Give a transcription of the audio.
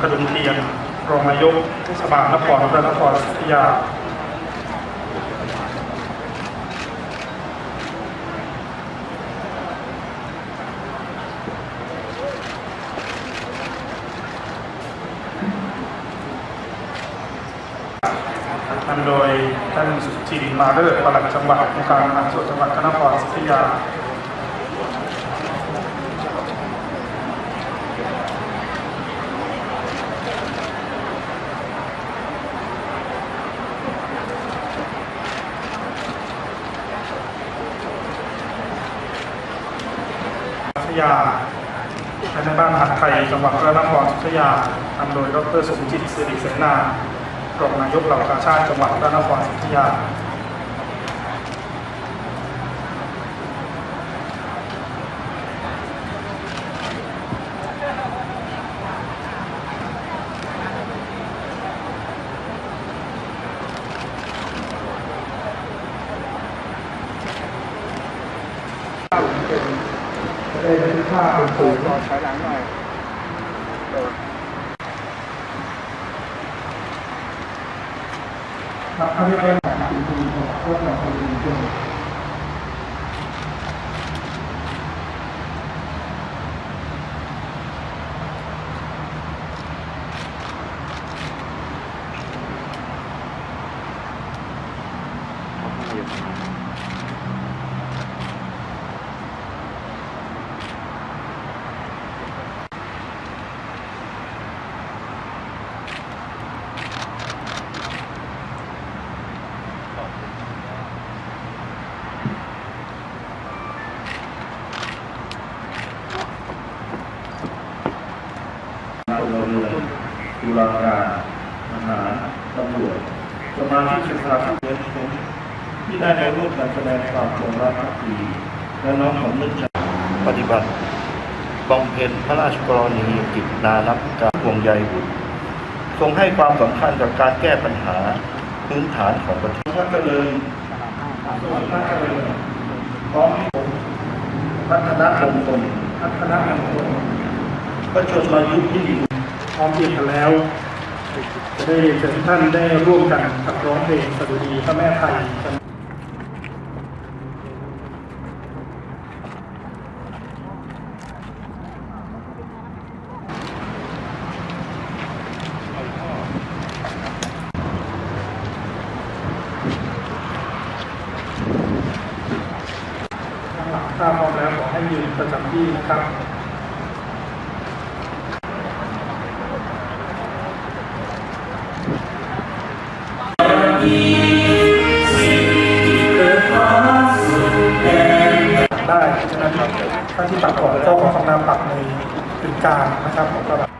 พดุงเทียนรองนายกเทศบาลนครพระนครศรีอยุธยานำโดยท่านสุจินมาเลิศปลัดจังหวัดองค์การบริหาส่วนจังหวัดพระนครศรีอยุธยา ยาและในบ้านหัดไทยจังหวัดพระนครศรีอยุธยานำโดยดรสมจิตสิริเสนารองนายกเหล่ากาชาติจังหวัดพระนครศรีอยุธยาจะ ได้บันทึกภาพเป็นศูนย์ถอยหลังหน่อยครับท่านที่เป็นคุณครูของพวกเราคนอื่นด้วย พลเรือน ตุลาการทหารตำรวจสมาชิกสภาผู้แทนราษฎรที่ได้มาร่วมกันแสดงความจงรักภักดีและน้อมสำนึกในปฏิบัติบำเพ็ญพระราชกรณียกิจนานับการห่วงใยบุตรทรงให้ความสำคัญกับการแก้ปัญหาพื้นฐานของประเทศพระเจริญสวัสดีครับพร้อมพัฒนามงคลท่านคณะมงคลพระชนมายุที่ดี พร้อมเพรียงกันแล้วจะได้เชิญท่านได้ร่วมกันขับร้องเพลงสดุดีพระแม่ไทยหลังถ้าพร้อมแล้วขอให้ยืนประจำที่นะครับ ได้ฉะนั้นท่านที่ปักก่อนก็ขอคำนาปักในกึ่งกลางนะครับของกระดาษ